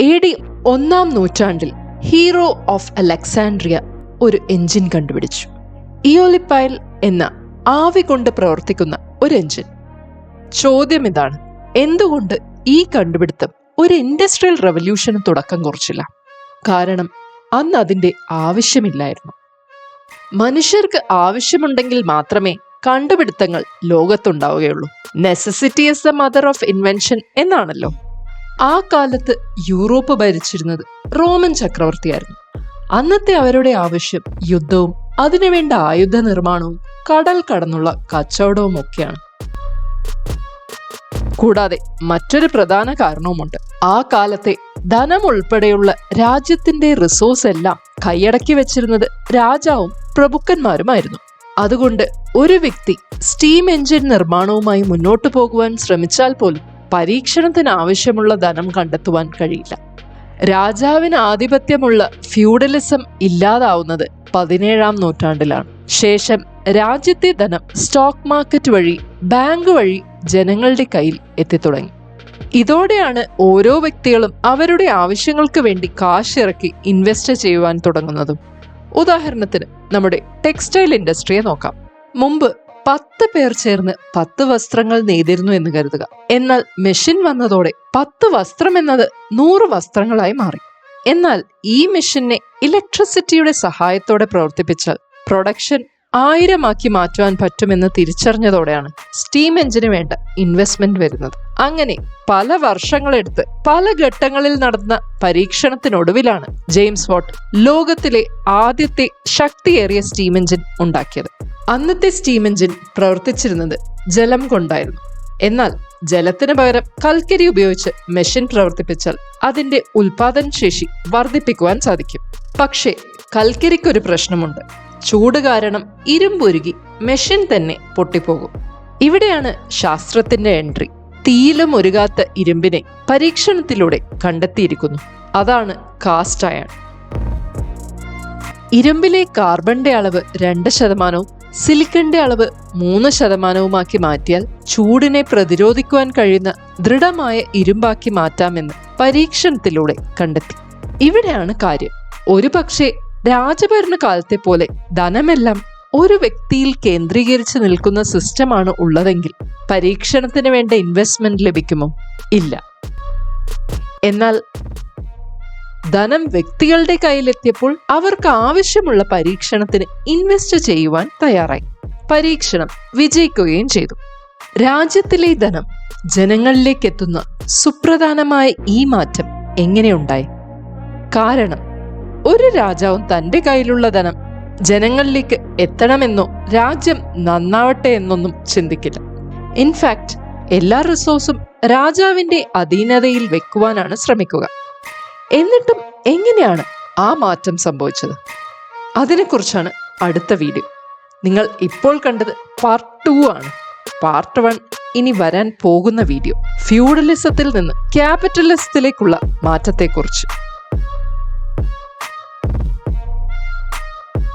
A D ഒന്നാം നൂറ്റാണ്ടിൽ hero of Alexandria ഒരു എഞ്ചിൻ കണ്ടുപിടിച്ചു. ഇയോലിപ്പയൽ എന്ന ആവി കൊണ്ട് പ്രവർത്തിക്കുന്ന ഒരു എഞ്ചിൻ. ചോദ്യം ഇതാണ് എന്തുകൊണ്ട് ഈ കണ്ടുപിടുത്തം ഒരു ഇൻഡസ്ട്രിയൽ റവല്യൂഷന് തുടക്കം കുറിച്ചില്ല? കാരണം അന്ന് അതിന്റെ ആവശ്യമില്ലായിരുന്നു. മനുഷ്യർക്ക് ആവശ്യമുണ്ടെങ്കിൽ മാത്രമേ കണ്ടുപിടുത്തങ്ങൾ ലോകത്തുണ്ടാവുകയുള്ളൂ. Necessity is the mother of invention എന്നാണല്ലോ. ആ കാലത്ത് യൂറോപ്പ് ഭരിച്ചിരുന്നത് റോമൻ ചക്രവർത്തിയായിരുന്നു. അന്നത്തെ അവരുടെ ആവശ്യം യുദ്ധവും അതിനുവേണ്ട ആയുധ നിർമ്മാണവും കടൽ കടന്നുള്ള കച്ചവടവും ഒക്കെയാണ്. കൂടാതെ മറ്റൊരു പ്രധാന കാരണവുമുണ്ട്. ആ കാലത്തെ ധനം ഉൾപ്പെടെയുള്ള രാജ്യത്തിന്റെ റിസോഴ്സ് എല്ലാം കൈയടക്കി വെച്ചിരുന്നത് രാജാവും പ്രഭുക്കന്മാരുമായിരുന്നു. അതുകൊണ്ട് ഒരു വ്യക്തി സ്റ്റീം എഞ്ചിൻ നിർമ്മാണവുമായി മുന്നോട്ടു പോകുവാൻ ശ്രമിച്ചാൽ പോലും പരീക്ഷണത്തിന് ആവശ്യമുള്ള ധനം കണ്ടെത്തുവാൻ കഴിയില്ല. രാജാവിന് ആധിപത്യമുള്ള ഫ്യൂഡലിസം ഇല്ലാതാവുന്നത് പതിനേഴാം നൂറ്റാണ്ടിലാണ്. ശേഷം രാജ്യത്തെ ധനം സ്റ്റോക്ക് മാർക്കറ്റ് വഴി ബാങ്ക് വഴി ജനങ്ങളുടെ കയ്യിൽ എത്തിത്തുടങ്ങി. ഇതോടെയാണ് ഓരോ വ്യക്തികളും അവരുടെ ആവശ്യങ്ങൾക്ക് വേണ്ടി കാശിറക്കി ഇൻവെസ്റ്റ് ചെയ്യുവാൻ തുടങ്ങുന്നതും. ഉദാഹരണത്തിന് നമ്മുടെ ടെക്സ്റ്റൈൽ ഇൻഡസ്ട്രിയെ നോക്കാം. മുമ്പ് പത്ത് പേർ ചേർന്ന് പത്ത് വസ്ത്രങ്ങൾ നെയ്തിരുന്നു എന്ന് കരുതുക. എന്നാൽ മെഷീൻ വന്നതോടെ പത്ത് വസ്ത്രം എന്നത് നൂറ് വസ്ത്രങ്ങളായി മാറി. എന്നാൽ ഈ മെഷീനെ ഇലക്ട്രിസിറ്റിയുടെ സഹായത്തോടെ പ്രവർത്തിപ്പിച്ചാൽ പ്രൊഡക്ഷൻ ആയിരമാക്കി മാറ്റുവാൻ പറ്റുമെന്ന് തിരിച്ചറിഞ്ഞതോടെയാണ് സ്റ്റീം എഞ്ചിന് വേണ്ട ഇൻവെസ്റ്റ്മെന്റ് വരുന്നത്. അങ്ങനെ പല വർഷങ്ങളെടുത്ത് പല ഘട്ടങ്ങളിൽ നടന്ന പരീക്ഷണത്തിനൊടുവിലാണ് ജെയിംസ് വാട്ട് ലോകത്തിലെ ആദ്യത്തെ ശക്തിയേറിയ സ്റ്റീം എഞ്ചിൻ ഉണ്ടാക്കിയത്. അന്നത്തെ സ്റ്റീം എഞ്ചിൻ പ്രവർത്തിച്ചിരുന്നത് ജലം കൊണ്ടായിരുന്നു. എന്നാൽ ജലത്തിന് പകരം കൽക്കരി ഉപയോഗിച്ച് മെഷീൻ പ്രവർത്തിപ്പിച്ചാൽ അതിന്റെ ഉൽപാദന ശേഷി വർദ്ധിപ്പിക്കുവാൻ സാധിക്കും. പക്ഷേ കൽക്കരിക്കൊരു പ്രശ്നമുണ്ട്. ചൂട് കാരണം ഇരുമ്പുരുകി മെഷീൻ തന്നെ പൊട്ടിപ്പോകും. ഇവിടെയാണ് ശാസ്ത്രത്തിന്റെ എൻട്രി. തീയിലും ഒരുകാത്ത ഇരുമ്പിനെ പരീക്ഷണത്തിലൂടെ കണ്ടെത്തിയിരിക്കുന്നു. അതാണ് കാസ്റ്റ് അയൺ. ഇരുമ്പിലെ കാർബണിന്റെ അളവ് രണ്ട് ശതമാനവും സിലിക്കണിന്റെ അളവ് മൂന്ന് ശതമാനവുമാക്കി മാറ്റിയാൽ ചൂടിനെ പ്രതിരോധിക്കുവാൻ കഴിയുന്ന ദൃഢമായ ഇരുമ്പാക്കി മാറ്റാമെന്ന് പരീക്ഷണത്തിലൂടെ കണ്ടെത്തി. ഇവിടെയാണ് കാര്യം. ഒരു പക്ഷേ രാജഭരണ കാലത്തെ പോലെ ധനമെല്ലാം ഒരു വ്യക്തിയിൽ കേന്ദ്രീകരിച്ച് നിൽക്കുന്ന സിസ്റ്റമാണ് ഉള്ളതെങ്കിൽ പരീക്ഷണത്തിന് വേണ്ട ഇൻവെസ്റ്റ്മെന്റ് ലഭിക്കുമോ? ഇല്ല. എന്നാൽ ധനം വ്യക്തികളുടെ കയ്യിലെത്തിയപ്പോൾ അവർക്ക് ആവശ്യമുള്ള പരീക്ഷണത്തിന് ഇൻവെസ്റ്റ് ചെയ്യുവാൻ തയ്യാറായി. പരീക്ഷണം വിജയിക്കുകയും ചെയ്തു. രാജ്യത്തിലെ ധനം ജനങ്ങളിലേക്ക് എത്തുന്ന സുപ്രധാനമായ ഈ മാറ്റം എങ്ങനെയുണ്ടായി കാരണം ഒരു രാജാവും തന്റെ കയ്യിലുള്ള ധനം ജനങ്ങളിലേക്ക് എത്തണമെന്നോ രാജ്യം നന്നാവട്ടെ എന്നൊന്നും ചിന്തിക്കില്ല. ഇൻഫാക്ട് എല്ലാ റിസോഴ്സും രാജാവിന്റെ അധീനതയിൽ വെക്കുവാനാണ് ശ്രമിക്കുക. എന്നിട്ടും എങ്ങനെയാണ് ആ മാറ്റം സംഭവിച്ചത്? അതിനെക്കുറിച്ചാണ് അടുത്ത വീഡിയോ. നിങ്ങൾ ഇപ്പോൾ കണ്ടത് പാർട്ട് ടു ആണ്. പാർട്ട് വൺ ഇനി വരാൻ പോകുന്ന വീഡിയോ. ഫ്യൂഡലിസത്തിൽ നിന്ന് ക്യാപിറ്റലിസത്തിലേക്കുള്ള മാറ്റത്തെക്കുറിച്ച്.